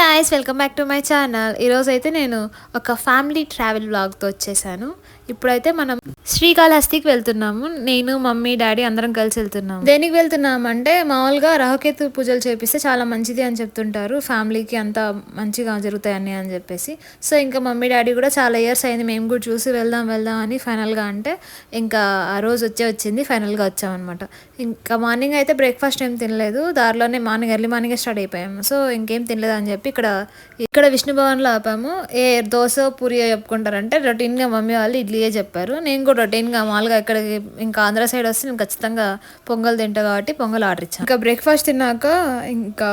Guys welcome back to my channel ఈరోజు అయితే నేను ఒక ఫ్యామిలీ ట్రావెల్ బ్లాగ్తో వచ్చేసాను. ఇప్పుడైతే మనం శ్రీకాళహస్తికి వెళ్తున్నాము. నేను మమ్మీ డాడీ అందరం కలిసి వెళ్తున్నాము. దేనికి వెళ్తున్నాం అంటే మామూలుగా రాహుకేతు పూజలు చేపిస్తే చాలా మంచిది అని చెప్తుంటారు. ఫ్యామిలీకి అంతా మంచిగా జరుగుతాయని అని చెప్పేసి. సో ఇంకా మమ్మీ డాడీ కూడా చాలా ఇయర్స్ అయింది. మేము కూడా చూసి వెళ్దాం వెళ్దాం అని ఫైనల్గా అంటే ఇంకా ఆ రోజు వచ్చే వచ్చింది. ఫైనల్గా వచ్చామన్నమాట. ఇంకా మార్నింగ్ అయితే బ్రేక్ఫాస్ట్ ఏం తినలేదు. దారిలోనే మార్నింగ్ ఎర్లీ మార్నింగ్ స్టార్ట్ అయిపోయాము. సో ఇంకేం తినలేదు అని చెప్పి ఇక్కడ ఇక్కడ విష్ణు భవన్లో ఆపాము. ఏ దోశ పూరి చెప్పుకుంటారంటే రొటీన్గా మమ్మీ వాళ్ళు ఇడ్లీ ఇడ్లీయే చెప్పారు. నేను కూడా రొటీన్గా మామూలుగా ఇక్కడికి ఇంకా ఆంధ్ర సైడ్ వస్తే నేను ఖచ్చితంగా పొంగల్ తింటా కాబట్టి పొంగల్ ఆర్డర్ ఇచ్చాను. ఇంకా బ్రేక్ఫాస్ట్ తిన్నాక ఇంకా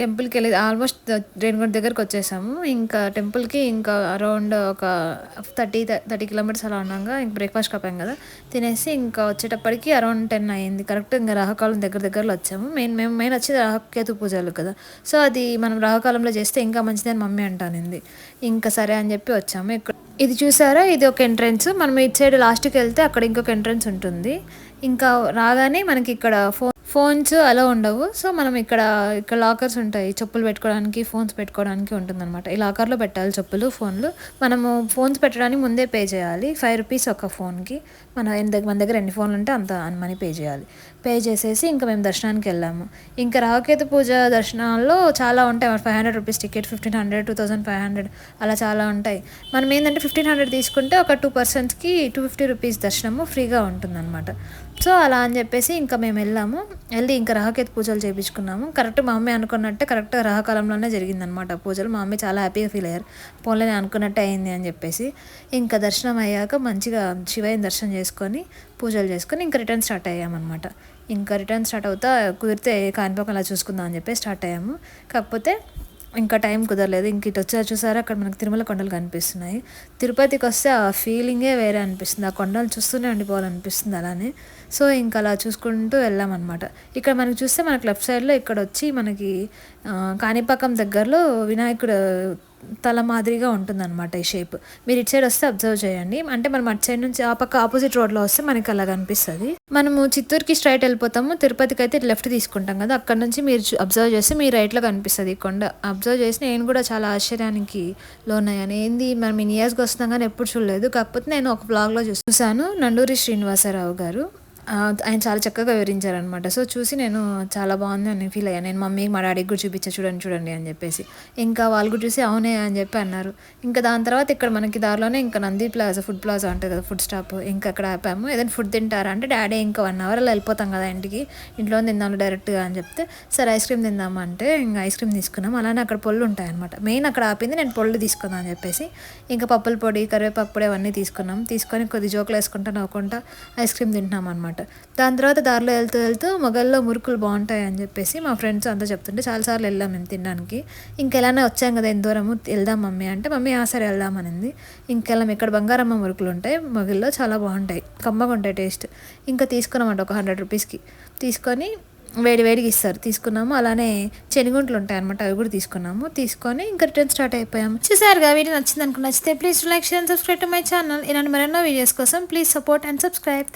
టెంపుల్కి వెళ్ళి ఆల్మోస్ట్ రేణుగుంట దగ్గరకు వచ్చేసాము. ఇంకా టెంపుల్కి ఇంకా అరౌండ్ ఒక థర్టీ థర్టీ కిలోమీటర్స్ అలా ఉన్నాగా ఇంకా బ్రేక్ఫాస్ట్ కప్పాం కదా. తినేసి ఇంకా వచ్చేటప్పటికి అరౌండ్ టెన్ అయింది. కరెక్ట్ ఇంకా రాహకాలం దగ్గర దగ్గరలో వచ్చాము. మెయిన్ మేము మెయిన్ వచ్చేది రాహకేతు పూజలు కదా. సో అది మనం రాహకాలంలో చేస్తే ఇంకా మంచిదని మమ్మీ అంటానింది. ఇంకా సరే అని చెప్పి వచ్చాము. ఇక్కడ ఇది చూసారా? ఇది ఒక ఎంట్రన్స్ మనం ఇటు సైడ్ లాస్ట్కి వెళ్తే అక్కడ ఇంకొక ఎంట్రన్స్ ఉంటుంది. ఇంకా రాగానే మనకి ఇక్కడ ఫోన్ ఫోన్స్ అలా ఉండవు. సో మనం ఇక్కడ ఇక్కడ లాకర్స్ ఉంటాయి. చెప్పులు పెట్టుకోవడానికి ఫోన్స్ పెట్టుకోవడానికి ఉంటుందన్నమాట. ఈ లాకర్లో పెట్టాలి చెప్పులు ఫోన్లు. మనము ఫోన్స్ పెట్టడానికి ముందే పే చేయాలి. ఫైవ్ రూపీస్ ఒక ఫోన్కి. మన దగ్గర మన దగ్గర ఎన్ని ఫోన్లు ఉంటే అంత మనీ పే చేయాలి. పే చేసేసి ఇంకా మేము దర్శనానికి వెళ్ళాము. ఇంకా రాకేతు పూజ దర్శనాల్లో చాలా ఉంటాయి. Five hundred rupees ticket fifteen hundred two thousand five hundred అలా చాలా ఉంటాయి. మనం ఏంటంటే ఫిఫ్టీన్ హండ్రెడ్ తీసుకుంటే ఒక టూ పర్సెంట్కి టూ ఫిఫ్టీ రూపీస్ దర్శనము ఫ్రీగా ఉంటుందన్నమాట. సో అలా అని చెప్పేసి ఇంకా మేము వెళ్ళాము. వెళ్ళి ఇంకా రాహకేత్ పూజలు చేయించుకున్నాము కరెక్ట్ మా మమ్మీ అనుకున్నట్టే కరెక్ట్ రాహకాలంలోనే జరిగిందనమాట పూజలు. మా మమ్మీ చాలా హ్యాపీగా ఫీల్ అయ్యారు. పోలే అనుకున్నట్టే అయింది అని చెప్పేసి ఇంకా దర్శనం అయ్యాక మంచిగా శివయ్యని దర్శనం చేసుకొని పూజలు చేసుకొని ఇంకా రిటర్న్ స్టార్ట్ అయ్యామన్నమాట. ఇంకా రిటర్న్ స్టార్ట్ అవుతా కుదిరితే కాణిపాకం అలా చూసుకుందాం అని చెప్పి స్టార్ట్ అయ్యాము. కాకపోతే ఇంకా టైం కుదరలేదు. ఇంక ఇటు వచ్చా చూసారా? అక్కడ మనకు తిరుమల కొండలు కనిపిస్తున్నాయి. తిరుపతికి వస్తే ఆ ఫీలింగే వేరే అనిపిస్తుంది. ఆ కొండలు చూస్తూనే ఉండిపోవాలనిపిస్తుంది అలానే. సో ఇంకా అలా చూసుకుంటూ వెళ్ళామన్నమాట. ఇక్కడ మనకి చూస్తే మనకు లెఫ్ట్ సైడ్లో ఇక్కడ వచ్చి మనకి కాణిపాకం దగ్గరలో వినాయకుడు తల మాదిరిగా ఉంటుందన్నమాట ఈ షేప్ మీరు ఇటు సైడ్ వస్తే అబ్జర్వ్ చేయండి. అంటే మనం అటు సైడ్ నుంచి ఆ పక్క ఆపోజిట్ రోడ్లో వస్తే మనకి అలా కనిపిస్తుంది. మనము చిత్తూరుకి స్ట్రైట్ వెళ్ళిపోతాము. తిరుపతికి అయితే లెఫ్ట్ తీసుకుంటాం కదా. అక్కడ నుంచి మీరు అబ్జర్వ్ చేస్తే మీ రైట్లో కనిపిస్తుంది కొండ. అబ్జర్వ్ చేసి నేను కూడా చాలా ఆశ్చర్యానికి లోనయ్యాను. ఏంది? మనం ఇన్ని ఇయర్స్కి వస్తున్నాం కానీ ఎప్పుడు చూడలేదు. కాకపోతే నేను ఒక బ్లాగ్లో చూసాను. నండూరి శ్రీనివాసరావు గారు. ఆయన చాలా చక్కగా వివరించారనమాట సో చూసి నేను చాలా బాగుంది అని ఫీల్ అయ్యాను నేను మమ్మీ మా డాడీకి కూడా చూపించా చూడండి చూడండి అని చెప్పేసి. ఇంకా వాళ్ళు కూడా చూసి అవునే అని చెప్పి అన్నారు. ఇంకా దాని తర్వాత ఇక్కడ మనకి దారిలోనే ఇంకా నంది ప్లాజా ఫుడ్ ప్లాజా ఉంటుంది కదా ఫుడ్ స్టాప్. ఇంకా అక్కడ ఆపాము. ఏదైనా ఫుడ్ తింటారా అంటే డాడీ ఇంకా వన్ అవర్ అలా వెళ్ళిపోతాం కదా ఇంటికి. ఇంట్లో తిందాము డైరెక్ట్గా అని చెప్తే సరే ఐస్ క్రీమ్ తిందాం అంటే ఇంకా ఐస్ క్రీమ్ తీసుకున్నాం. అలానే అక్కడ పొళ్ళు ఉంటాయన్నమాట. మెయిన్ అక్కడ ఆపింది నేను పొళ్ళు తీసుకుందాం అని చెప్పేసి. ఇంకా పప్పుల పొడి కరివేపాకు పొడి అవన్నీ తీసుకున్నాం. తీసుకొని కొద్ది జోకులు వేసుకుంటా నవ్వుకుంటా ఐస్ క్రీమ్ తింటున్నాం అనమాట దాని తర్వాత దారిలో వెళ్తూ వెళ్తూ మొగల్లో మురుకులు బాగుంటాయి అని చెప్పేసి మా ఫ్రెండ్స్ అంతా చెప్తుంటే చాలాసార్లు వెళ్ళాం మేము తినడానికి. ఇంకెలానే వచ్చాం కదా ఎంత దూరము? వెళ్దాం మమ్మీ అంటే మమ్మీ ఆ సరే వెళ్దాం అనింది. ఇంకెళ్ళాం. ఇక్కడ బంగారమ్మ మురుకులు ఉంటాయి మొగల్లో చాలా బాగుంటాయి. కమ్మగా ఉంటాయి టేస్ట్. ఇంకా తీసుకున్నామంట ఒక హండ్రెడ్ రూపీస్కి. తీసుకొని వేడి వేడికి ఇస్తారు. తీసుకున్నాము. అలానే చెనిగుంట్లు ఉంటాయి అనమాట అవి కూడా తీసుకున్నాము. తీసుకొని ఇంకా రిటర్న్ స్టార్ట్ అయిపోయాము. చూసారుగా వీడియో నచ్చింది అనుకుని నచ్చితే please like share subscribe to my channel. ఇలాంటి మరెన్నో వీడియోస్ కోసం ప్లీజ్ సపోర్ట్ అండ్ సబ్స్క్రైబ్.